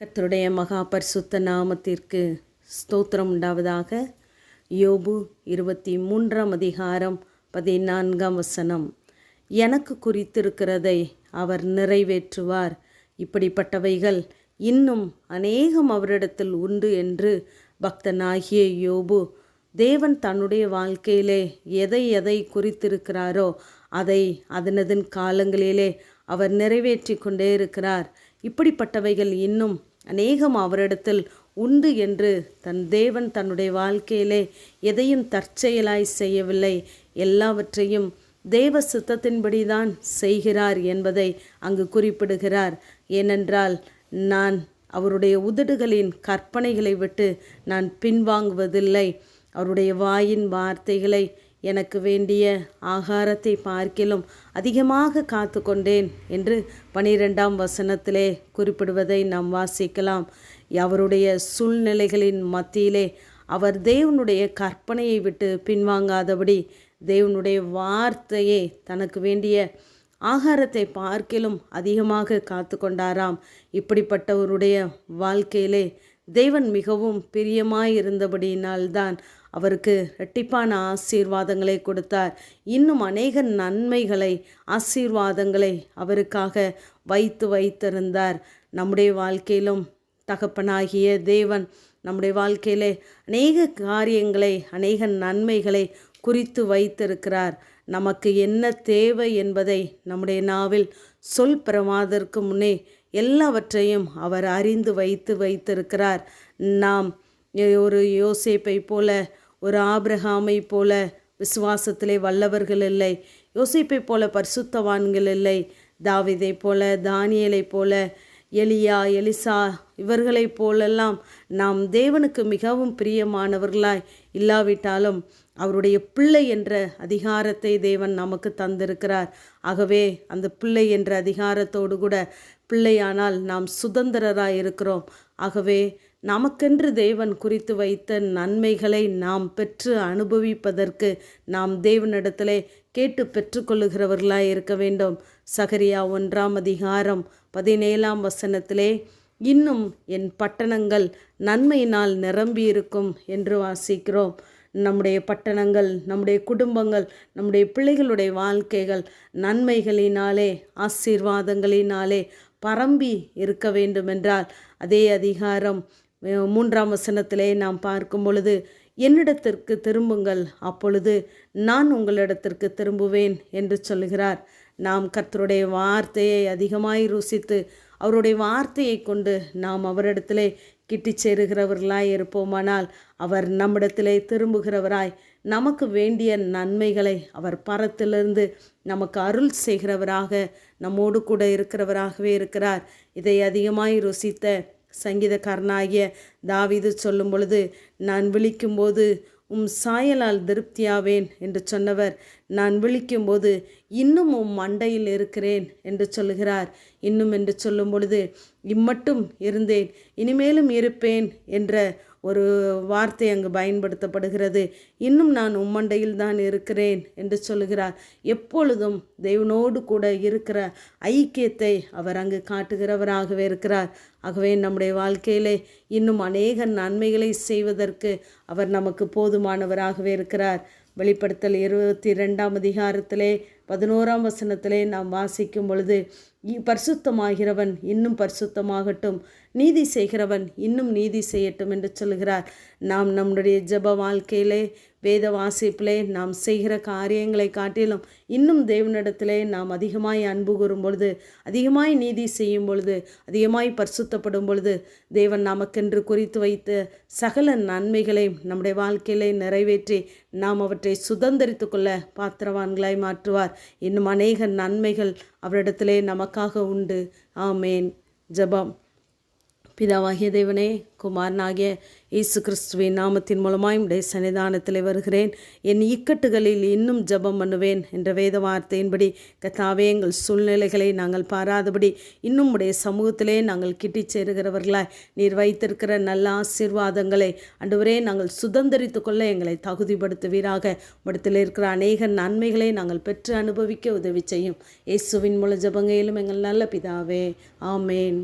கத்தருடைய மகா பரிசுத்த நாமத்திற்கு ஸ்தோத்திரம் உண்டாவதாக. யோபு இருபத்தி மூன்றாம் அதிகாரம் பதினான்காம் வசனம். எனக்கு குறித்திருக்கிறதை அவர் நிறைவேற்றுவார். இப்படிப்பட்டவைகள் இன்னும் அநேகம் அவரிடத்தில் உண்டு என்று பக்தனாகிய யோபு தேவன் தன்னுடைய வாழ்க்கையிலே எதை எதை குறித்திருக்கிறாரோ அதை அதனதன் காலங்களிலே அவர் நிறைவேற்றி கொண்டே இருக்கிறார். இப்படிப்பட்டவைகள் இன்னும் அநேகம் அவரிடத்தில் உண்டு என்று தன் தேவன் தன்னுடைய வாழ்க்கையிலே எதையும் தற்செயலாய் செய்யவில்லை. எல்லாவற்றையும் தேவ சித்தத்தின்படிதான் செய்கிறார் என்பதை அங்கு குறிப்பிடுகிறார். ஏனென்றால் நான் அவருடைய உதடுகளின் கற்பனைகளை விட்டு நான் பின்வாங்குவதில்லை. அவருடைய வாயின் வார்த்தைகளை எனக்கு வேண்டிய ஆகாரத்தை பார்க்கிலும் அதிகமாக காத்து கொண்டேன் என்று பனிரெண்டாம் வசனத்திலே குறிப்பிடுவதை நாம் வாசிக்கலாம். அவருடைய சூழ்நிலைகளின் மத்தியிலே அவர் தேவனுடைய கற்பனையை விட்டு பின்வாங்காதபடி தேவனுடைய வார்த்தையை தனக்கு வேண்டிய ஆகாரத்தை பார்க்கிலும் அதிகமாக காத்து கொண்டாராம். இப்படிப்பட்டவருடைய வாழ்க்கையிலே தேவன் மிகவும் பிரியமாயிருந்தபடியினால்தான் அவருக்கு இரட்டிப்பான ஆசீர்வாதங்களை கொடுத்தார். இன்னும் அநேக நன்மைகளை ஆசீர்வாதங்களை அவருக்காக வைத்து வைத்திருந்தார். நம்முடைய வாழ்க்கையிலும் தகப்பனாகிய தேவன் நம்முடைய வாழ்க்கையிலே அநேக காரியங்களை அநேக நன்மைகளை குறித்து வைத்திருக்கிறார். நமக்கு என்ன தேவை என்பதை நம்முடைய நாவில் சொல் பிரமாதற்கு முன்னே எல்லாவற்றையும் அவர் அறிந்து வைத்து வைத்திருக்கிறார். நாம் ஒரு யோசேப்பை போல ஒரு ஆபிரகாமை போல விசுவாசத்திலே வல்லவர்கள் இல்லை. யோசிப்பை போல பரிசுத்தவான்கள் இல்லை. தாவிதை போல தானியலை போல எலியா எலிசா இவர்களைப் போலெல்லாம் நாம் தேவனுக்கு மிகவும் பிரியமானவர்களாய் இல்லாவிட்டாலும் அவருடைய பிள்ளை என்ற அதிகாரத்தை தேவன் நமக்கு தந்திருக்கிறார். ஆகவே அந்த பிள்ளை என்ற அதிகாரத்தோடு கூட பிள்ளையானால் நாம் சுதந்திரராக இருக்கிறோம் ஆகவே நமக்கென்று தேவன் குறித்து வைத்த நன்மைகளை நாம் பெற்று அனுபவிப்பதற்கு நாம் தேவனிடத்திலே கேட்டு பெற்றுக்கொள்ளுகிறவர்களாய் இருக்க வேண்டும். சகரியா ஒன்றாம் அதிகாரம் பதினேழாம் வசனத்திலே இன்னும் என் பட்டணங்கள் நன்மையினால் நிரம்பியிருக்கும் என்று வாசிக்கிறோம். நம்முடைய பட்டணங்கள் நம்முடைய குடும்பங்கள் நம்முடைய பிள்ளைகளுடைய வாழ்க்கைகள் நன்மைகளினாலே ஆசீர்வாதங்களினாலே பரம்பி இருக்க வேண்டுமென்றால் அதே அதிகாரம் மூன்றாம் வசனத்திலே நாம் பார்க்கும் பொழுது என்னிடத்திற்கு திரும்புங்கள் அப்பொழுது நான் உங்களிடத்திற்கு திரும்புவேன் என்று சொல்கிறார் நாம் கர்த்தருடைய வார்த்தையை அதிகமாய் ருசித்து அவருடைய வார்த்தையை கொண்டு நாம் அவரிடத்திலே கிட்டி சேருகிறவர்களாய் இருப்போமானால் அவர் நம்மிடத்திலே திரும்புகிறவராய் நமக்கு வேண்டிய நன்மைகளை அவர் பரத்திலிருந்து நமக்கு அருள் செய்கிறவராக நம்மோடு கூட இருக்கிறவராகவே இருக்கிறார். இதை அதிகமாய் ருசித்த சங்கீதக்காரனாகிய தாவிது சொல்லும் பொழுது நான் விழிக்கும்போது உம் சாயலால் திருப்தியாவேன் என்று சொன்னவர் நான் விழிக்கும்போது இன்னும் உம் மண்டையில் இருக்கிறேன் என்று சொல்லுகிறார். இன்னும் என்று சொல்லும் பொழுது இம்மட்டும் இருந்தேன் இனிமேலும் இருப்பேன் என்ற ஒரு வார்த்தை அங்கு பயன்படுத்தப்படுகிறது. இன்னும் நான் உம்மண்டையில் தான் இருக்கிறேன் என்று சொல்லுகிறார். எப்பொழுதும் தெய்வனோடு கூட இருக்கிற ஐக்கியத்தை அவர் அங்கு காட்டுகிறவராகவே இருக்கிறார். ஆகவே நம்முடைய வாழ்க்கையிலே இன்னும் அநேக நன்மைகளை செய்வதற்கு அவர் நமக்கு போதுமானவராகவே இருக்கிறார். வெளிப்படுத்தல் இருபத்தி ரெண்டாம் அதிகாரத்திலே பதினோராம் வசனத்திலே நாம் வாசிக்கும் பொழுது பரிசுத்தமாகிறவன் இன்னும் பரிசுத்தமாகட்டும். நீதி செய்கிறவன் இன்னும் நீதி செய்யட்டும் என்று சொல்கிறார் நாம் நம்முடைய ஜப வாழ்க்கையிலே வேத வாசிப்பிலே நாம் செய்கிற காரியங்களை காட்டிலும் இன்னும் தேவனிடத்திலே நாம் அதிகமாய் அன்பு கூறும் பொழுது அதிகமாய் நீதி செய்யும் பொழுது அதிகமாய் பரிசுத்தப்படும் பொழுது தேவன் நமக்கென்று குறித்து வைத்த சகல நன்மைகளை நம்முடைய வாழ்க்கையிலே நிறைவேற்றி நாம் அவற்றை சுதந்திரித்து கொள்ள பாத்திரவான்களாய் மாற்றுவார். இன்னும் அநேக நன்மைகள் அவரிடத்திலே நமக்காக உண்டு. ஆமேன். ஜபம். பிதாவாகிய தேவனே குமாரனாகிய இயேசு கிறிஸ்துவின் நாமத்தின் மூலமாய் உடைய சன்னிதானத்தில் வருகிறேன். என் இக்கட்டுகளில் இன்னும் ஜபம் பண்ணுவேன் என்ற வேத வார்த்தையின்படி கத்தாவே எங்கள் சூழ்நிலைகளை நாங்கள் பாராதபடி இன்னும் உடைய சமூகத்திலே நாங்கள் கிட்டி சேருகிறவர்களாய் நீர் வைத்திருக்கிற நல்ல ஆசீர்வாதங்களை அன்றுவரே நாங்கள் சுதந்திரித்து கொள்ள எங்களை தகுதிப்படுத்துவீராக. இடத்தில் இருக்கிற அநேக நன்மைகளை நாங்கள் பெற்று அனுபவிக்க உதவி செய்யும். இயேசுவின் மூல ஜபங்கையிலும் எங்கள் நல்ல பிதாவே ஆமேன்.